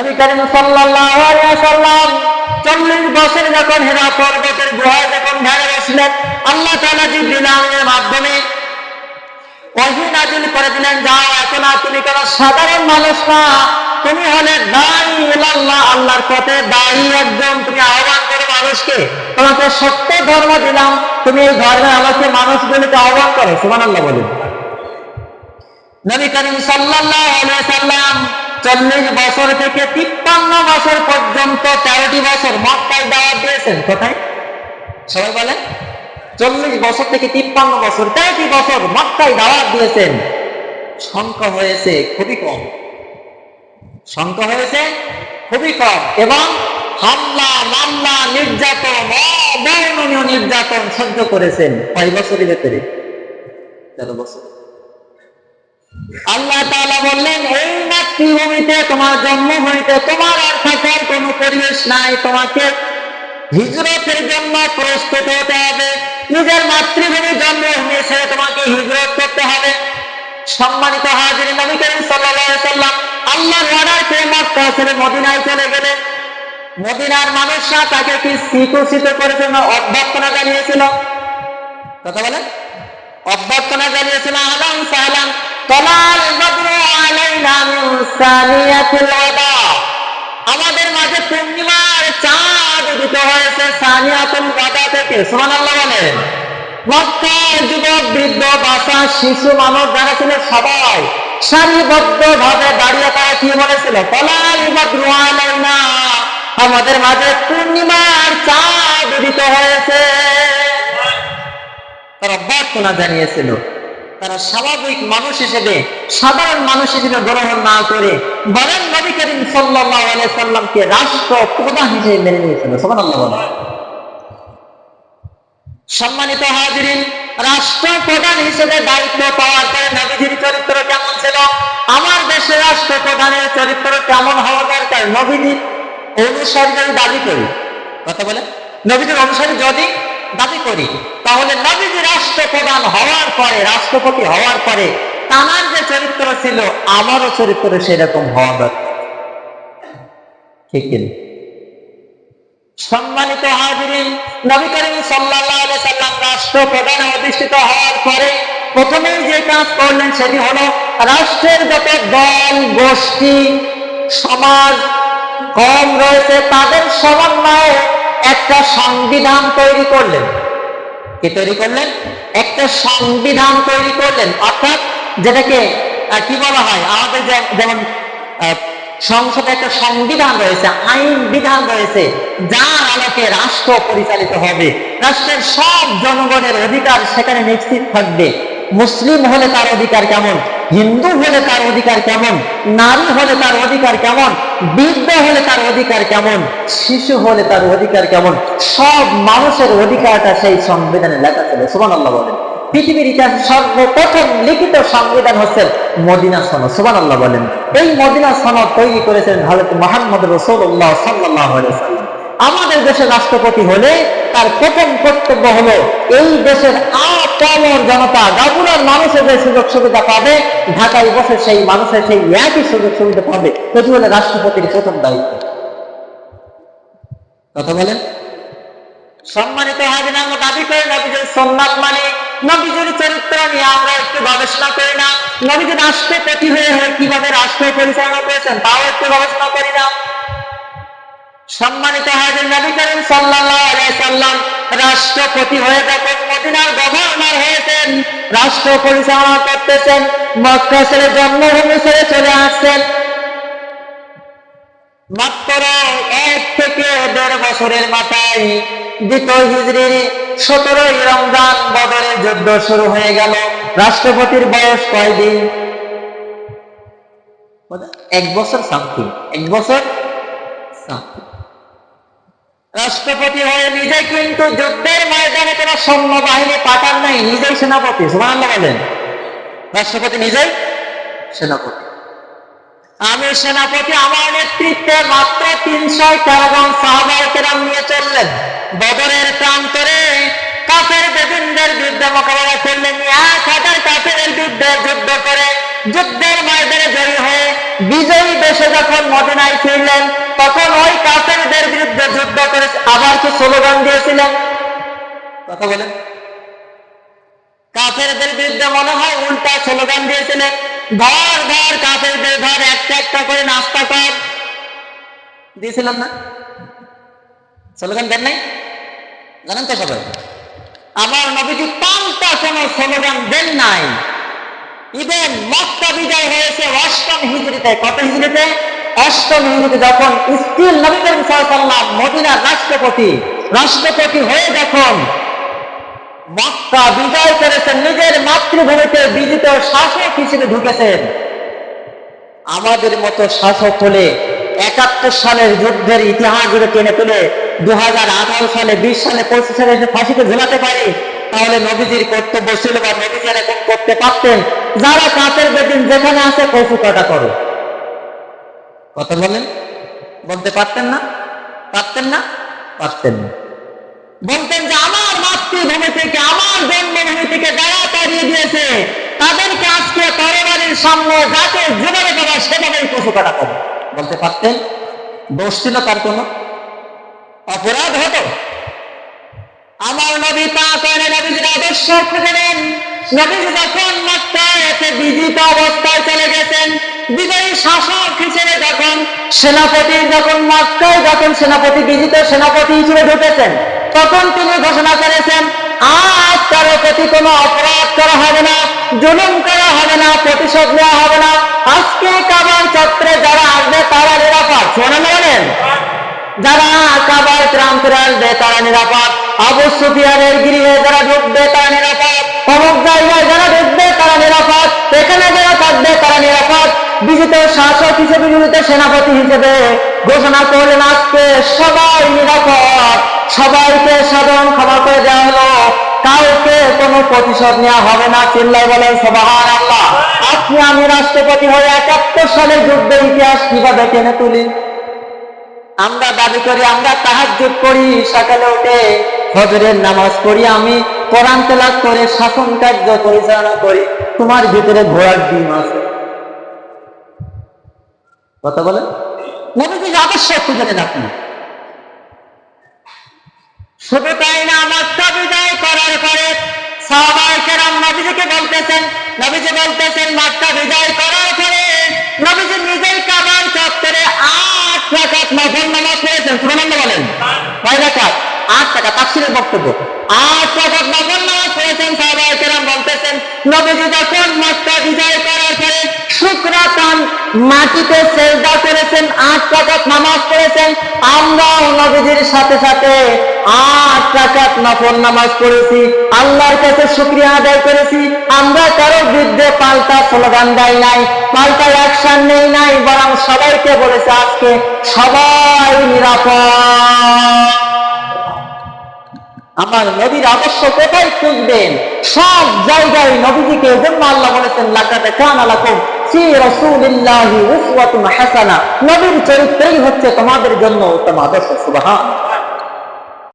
নবী করিম সাল্লাল্লাহু আলাইহি ওয়াসাল্লাম 40 বছর যখন হেরা পর্বতের গুহায় যখন ধ্যানে বসলেন, আল্লাহ তাআলা জিবরিল মাধ্যমে ওহী করে দিলেন যাও এখন তুমি কোন সাধারণ মানুষ না, তুমি হলে দায়ী ইলাল্লাহ আল্লাহর পথে দায়ী একজন, তুমি আহ্বান করো মানুষকে, তোমাকে সত্য ধর্ম দিলাম, তুমি এই ধর্মে আমাকে মানুষগুলিকে আহ্বান করো। সুবহানাল্লাহ বলুন। নবী করিম সাল্লাল্লাহু আলাইহি সাল্লাম চল্লিশ বছর থেকে তিপ্পান্ন বছর পর্যন্ত তেরোটি বছর মক্কায় দাওয়াত দিয়েছেন। কোথায়? সবাই বলেন। চল্লিশ বছর থেকে তিপ্পান্ন বছর তেরোটি বছর মক্কায় দাওয়াত দিয়েছেন। সংখ্যা হয়েছে খুবই কম। সংখ্যা হয়েছে খুবই কম এবং হামলা, মামলা, নির্যাতন, অবর্ণনীয় নির্যাতন সহ্য করেছেন। কয় বছরের ভেতরে? তেরো বছর। আল্লাহ তাআলা বললেন, এই মাতৃভূমিতে তোমার জন্ম হইতে তোমার আর থাকার কোন পরিবেশ নাই, তোমাকে হিজরতের জন্য প্রস্তুত হতে হবে। নিজের মাতৃভূমি জন্মভূমি ছেড়ে তোমাকে হিজরত করতে হবে। সম্মানিত হাজির নবী করিম সাল্লাল্লাহু সাল্লাম আল্লাহর অর্ডার পেয়ে ছেড়ে মদিনায় চলে গেলেন। মদিনার মানুষরা তাকে কি স্বীকৃত করেছিল অভ্যর্থনা জানিয়েছিল? কথা বলেন। অভ্যর্থনা জানিয়েছিল আলাম সালাম আমাদের মাঝে পূর্ণিমার চাঁদ উদিত হয়েছে সানিয়াতুল ওয়াদা থেকে। মক্কার যুবক, বৃদ্ধ বাসা শিশু মানব যারা ছিল সবাই সারিবদ্ধ ভাবে দাঁড়িয়ে তারা কি বলেছিল? বদরু আলাইনা, আমাদের মাঝে পূর্ণিমার চাঁদ উদিত হয়েছে। তারা অভ্যর্থনা জানিয়েছিল। তারা স্বাভাবিক মানুষ হিসেবে, সাধারণ মানুষ হিসেবে গ্রহণ না করে বলেন নবী করিম সাল্লামকে রাষ্ট্র প্রধান হিসেবে মেনে নিয়েছিল। সুবহানাল্লাহ সম্মানিত হাজিরিন, রাষ্ট্র প্রধান হিসেবে দায়িত্ব পাওয়ার পরে নবীজির চরিত্র কেমন ছিল? আমার দেশে রাষ্ট্র প্রধানের চরিত্র কেমন হওয়া দরকার? নবীজির অনুসারী দাবি করি। কথা বলে নবীজির অনুসারী যদি দাবি করি। তাহলে নবীজি রাষ্ট্রপ্রধান হওয়ার পরে, রাষ্ট্রপতি হওয়ার পরে তার যে চরিত্র ছিল, আমারও চরিত্র সেরকম হওয়া দরকার। সম্মানিত হাজিরিন, নবী করিম আলাইহি সাল্লাম রাষ্ট্রপ্রধানে অধিষ্ঠিত হওয়ার পরে প্রথমেই যে কাজ করলেন সেটি হলো রাষ্ট্রের যত দল, গোষ্ঠী, সমাজ কম রয়েছে, তাদের সমন্বয়ে একটা সংবিধান তৈরি করলেন। কি তৈরি করলেন? একটা সংবিধান তৈরি করলেন। অর্থাৎ যেটাকে কি বলা হয়? আমাদের যেমন সংসদে একটা সংবিধান রয়েছে, আইন বিধান রয়েছে, যার আলোকে রাষ্ট্র পরিচালিত হবে। রাষ্ট্রের সব জনগণের অধিকার সেখানে নিশ্চিত থাকবে। মুসলিম হলে তার অধিকার কেমন? হিন্দু হলে তার অধিকার কেমন? নারী হলে তার অধিকার কেমন? বৃদ্ধ হলে তার অধিকার কেমন? শিশু হলে তার অধিকার কেমন? সব মানুষের অধিকারটা সেই সংবিধানে লেখা ছিল সুবান আল্লাহ বলেন। পৃথিবীর ইতিহাসে সর্বপ্রথম লিখিত সংবিধান হচ্ছে মদিনা সনদ সুবান আল্লাহ বলেন। এই মদিনা সনদ তৈরি করেছেন হযরত মুহাম্মদ আলাইহি সাল্লাম আমাদের দেশের রাষ্ট্রপতি হলে তার প্রথম কর্তব্য হলো এই দেশের আপামর জনতা গাবুরার মানুষের যে সুযোগ সুবিধা পাবে, ঢাকায় বসে সেই মানুষের সেই একই সুযোগ সুবিধা পাবে। এটি হলো রাষ্ট্রপতির প্রথম দায়িত্ব। কথা বলেন। সম্মানিত আমরা দাবি নবীজির সোমনাথ মানে নবীজির চরিত্র নিয়ে আমরা একটু গবেষণা করি না। নবীজি রাষ্ট্রপতি হয়ে হয়ে কীভাবে রাষ্ট্র পরিচালনা করেছেন, তাও একটু গবেষণা করি না। সম্মানিত হাজির নবী করিম সাল্লাল্লাহু আলাইহি সাল্লাম রাষ্ট্রপতি হয়ে যখন মদিনার গভর্নর হয়েছেন রাষ্ট্র পরিচালনা করতেছেন, মক্কা ছেড়ে জন্মভূমি ছেড়ে চলে আসছেন। মাত্র এক থেকে দেড় বছরের মাথায় দ্বিতীয় হিজড়ির সতেরোই রমজান যুদ্ধ শুরু হয়ে গেল। রাষ্ট্রপতির বয়স কয়দিন এক বছর সামথিং, এক বছর something। রাষ্ট্রপতি হয়ে নিজে কিন্তু যুদ্ধের ময়দানে কোন সৈন্য বাহিনী পাঠান নাই, নিজেই সেনাপতি, সুবহানাল্লাহ বলেন। রাষ্ট্রপতি নিজেই সেনাপতি। আমি সেনাপতি, আমার নেতৃত্বে মাত্র তিনশো তেরো জন সাহাবাহিকেরাম নিয়ে চললেন। বদরের প্রান্তরে কাফের বেদিনদের বিরুদ্ধে মোকাবেলা করলেন, এক হাজার কাফের বিরুদ্ধে যুদ্ধ করে যুদ্ধের ময়দানে জয়ী হয়ে বিজয়ী দেশে যখন মদিনায় ফিরলেন আবার কি স্লোগান দিয়েছিলেন। কথা বলেন। কাফেরদের বিরুদ্ধে মনে হয় উল্টা স্লোগান দিয়েছিলেন। ধর ধর, কাফেরদের ধর, একটা একটা করে নাস্তা কর। দিয়েছিলেন না? স্লোগান দেন নাই? জানেন তো সবাই। আমার নবীজি পাল্টা কোন স্লোগান দেন নাই। ইভেন মক্কা বিজয় হয়েছে অষ্টম হিজড়িতে। কত হিজড়িতে? অষ্টম হিজড়িতে যখন স্টিল মদিনার রাষ্ট্রপতি রাষ্ট্রপতি হয়ে যখন মক্কা বিজয় করেছেন, নিজের মাতৃভূমিতে বিজিত শাসক হিসেবে ঢুকেছেন, আমাদের মতো শাসক হলে একাত্তর সালের যুদ্ধের ইতিহাস যদি টেনে তুলে দু হাজার আঠারো সালে, বিশ সালে, পঁচিশ সালে এসে ফাঁসিতে ঝুলাতে পারি, তাহলে নবীজির কর্তব্য ছিল বা নবীজি এরকম করতে পারতেন, যারা কাঁচের বেদিন যেখানে আছে কচু কাটা করো। কথা বলেন? বলতে পারতেন না? পারতেন না? পারতেন না। বলতেন যে আমার মাতৃভূমি থেকে, আমার জন্মভূমি থেকে যারা তাড়িয়ে দিয়েছে, তাদেরকে আজকে তরবারির সামনে যাকে যেভাবে দেওয়া সেভাবেই পশু কাটা করো বলতে পারতেন? দোষ ছিল তার কোনো? অপরাধ হতো? আমার নবী তা করে নবীজির আদর্শ খুঁজে নেন। নবীজি যখন মক্কায় বিজিত অবস্থায় চলে গেছেন, বিজয়ী শাসক সেনাপতি যখন মক্কায় যখন সেনাপতি বিজিত সেনাপতি হিসেবে ঢুকেছেন, তখন তিনি ঘোষণা করেছেন, আজ কারও প্রতি কোনো অপরাধ করা হবে না, জুলুম করা হবে না, প্রতিশোধ নেওয়া হবে না। আজকে কাবার চত্রে যারা আসবে, তারা নিরাপদ। শোনা বলেন? যারা কাবার প্রান্তের আসবে তারা নিরাপদ। আবু সুফিয়ানের গৃহে যারা ঢুকবে তারা নিরাপদ। অমুক জায়গায় যারা ঢুকবে তারা নিরাপদ। এখানে যারা থাকবে তারা নিরাপদ। বিজিত শাসক হিসেবে, বিজিত সেনাপতি হিসেবে ঘোষণা করলেন আজকে সবাই নিরাপদ। সবাইকে সাধারণ ক্ষমা করে দেওয়া হলো। কাউকে কোনো প্রতিশোধ নেওয়া হবে না। চিল্লাই বলেন সবাহান আল্লাহ আপনি আমি রাষ্ট্রপতি হয়ে একাত্তর সালের যুদ্ধের ইতিহাস কীভাবে টেনে তুলি? আমরা দাবি করি, আমরা তাহাজ্জুদ করি, সকালে উঠে ফজরের নামাজ পড়ি, আমি কোরআন তেলাত করে শাসন কার্য পরিচালনা করি। তোমার ভিতরে ঘোড়ার ডিম আছে। কথা বলে নবীজি খুঁজে শুধু তাই না মক্কা বিজয় করার পরে সাহাবায়ে কেরাম নবীজিকে বলতেছেন, নবীজি বলতেছেন, মক্কা বিজয় করার পরে নবীজি নিজেই কাবার চত্বরে আট রাকাত নফল নামাজ পড়েছেন সুবহানাল্লাহ বলেন কয় আট টাকা তাফসীরের বক্তব্য। আট টাকা নামাজ পড়েছেন সাহাবায়ে কেরাম বলতেছেন নবীজি যখন মক্কা বিজয় করার পরে শুক্রাতান মাটিতে সেজদা করেছেন, আট রাকাত নামাজ পড়েছেন। আমরাও নবীজির সাথে সাথে আট রাকাত নফল নামাজ পড়েছি। আল্লাহর কাছে শুক্রিয়া আদায় করেছি। আমরা কারও বিরুদ্ধে পাল্টা স্লোগান দেয় নাই, পাল্টা অ্যাকশন নেই নাই, বরং সবাইকে বলেছে আজকে সবাই নিরাপদ। আমার নবীর আদর্শ কোথায় খুঁজবেন? সব জায়গায় নবীজিকে এজন্য আল্লাহ বলেছেন লাকাতে কান আলাকুম ফি রাসূলিল্লাহি উসওয়াতুন হাসানা। নবীর চরিত্রই হচ্ছে তোমাদের জন্য উত্তম আদর্শ সুবহান।